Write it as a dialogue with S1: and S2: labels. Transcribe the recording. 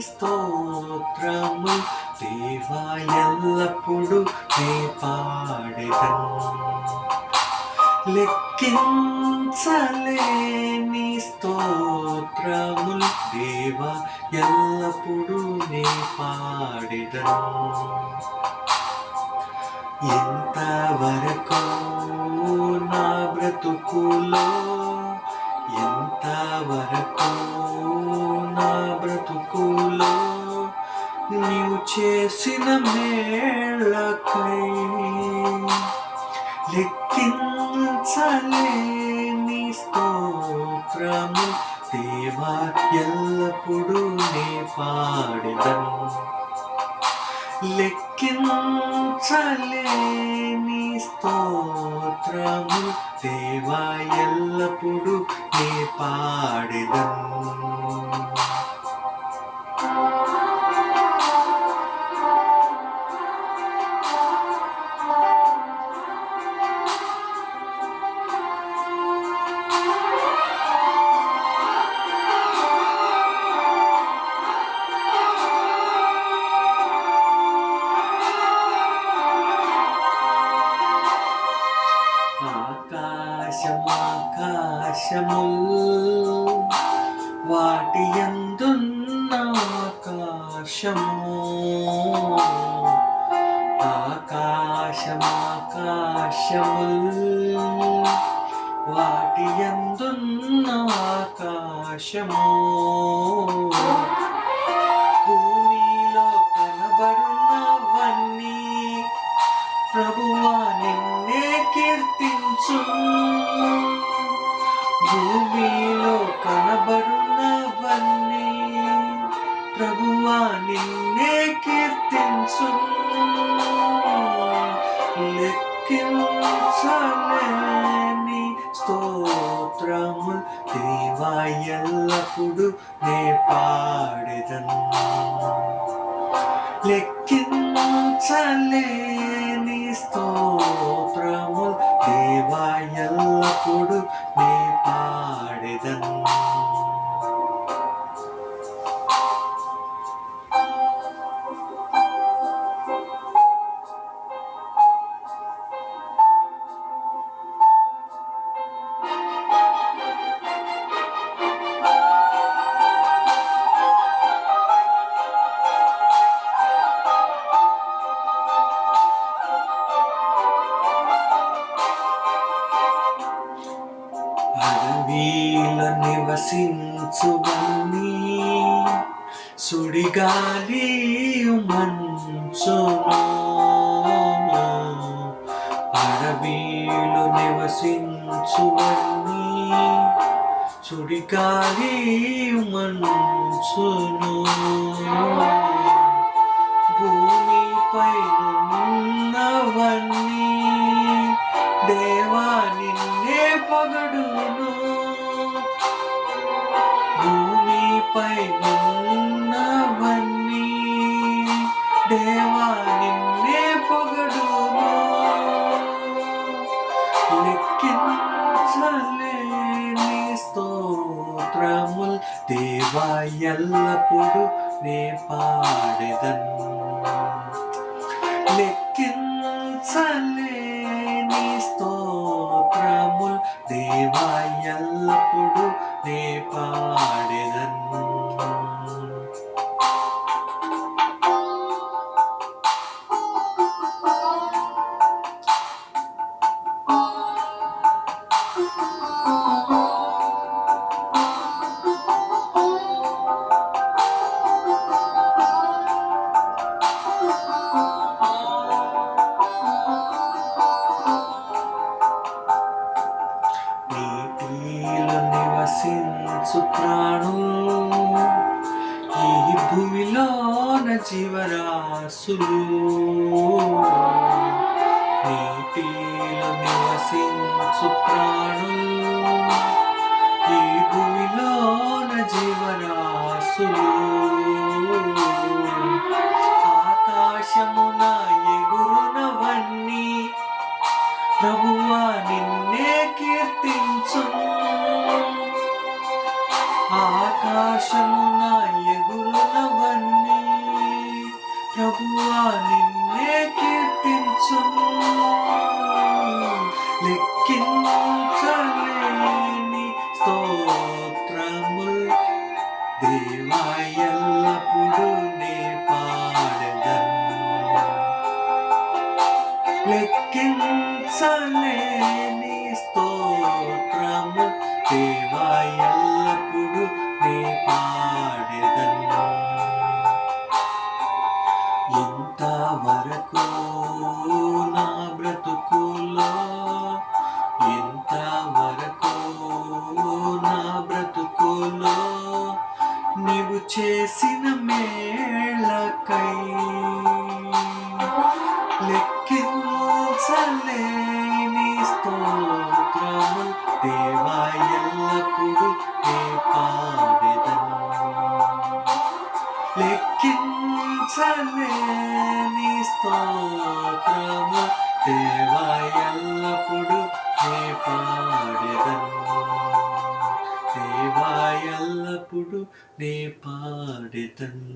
S1: స్తోత్రము. దేవా ఎల్లప్పుడు నే పాడెదన్. లెక్కించలేని స్తోత్రములు దేవా ఎల్లప్పుడు నే పాడెదన్. ఎంతవరకు నా బ్రతుకులో ఎంతవరకు చేసిన మేళకై లెక్కించలేని స్తోత్రము దేవా ఎల్లప్పుడూ నే పాడెదను. లెక్కించలేని స్తోత్రము దేవా ఎల్లప్పుడూ నే పాడెదను. వాటి ఎందున్న ఆకాశము? ఆకాశమాకాశముల్ వాటి ఎందున్న ఆకాశము? భూమిలో కనబడున్నవన్నీ ప్రభువా నిన్నే కీర్తించు భూమిలో కనబడునవన్నీ ప్రభువా నిన్నే కీర్తించు లెక్కించలేని స్తోత్రము దేవా ఎల్లప్పుడు నే పాడెదను. లెక్కించలేని స్తోత్రము దేవా ఎల్లప్పుడు అడవిలో నివసించువన్నీ సుడిగాలి మంచును. అడవిలో నివసించువన్నీ సుడిగాలి మంచును. భూమిపై ఉన్నవన్నీ ఉన్నవన్నీ దేవా నిన్నే పొగడును లెక్కించలేని స్తోత్రముల్ దేవా ఎల్లప్పుడు నే పాడెదన్. లెక్కించలేని స్తోత్రముల్ దేవా ఎల్లప్పుడు నే పాడెదన్. నివసించు ప్రాణు ఈ భూమిలోన జీవరాశులు. నీటిలో నివసించు ప్రాణు ఈ భూమిలోన జీవరాశులు. ఆకాశము ఆశలున ఎగురునవన్నీ ప్రభువా నిన్నే కీర్తించును లెక్కించలేని స్తోత్రముల్ దేవా ఎల్లప్పుడూ నే పాడదన్. లెక్కించలేని స్తోత్రముల్ దేవా ఎల్ల లెక్కించలేని స్తోత్రము దేవా ఎల్లప్పుడు నే పాడెదను? లెక్కించలేని స్తోత్రము దేవా ఎల్లప్పుడు నే పాడెదను? దేవా ఎల్లప్పుడు నే పాడెదను.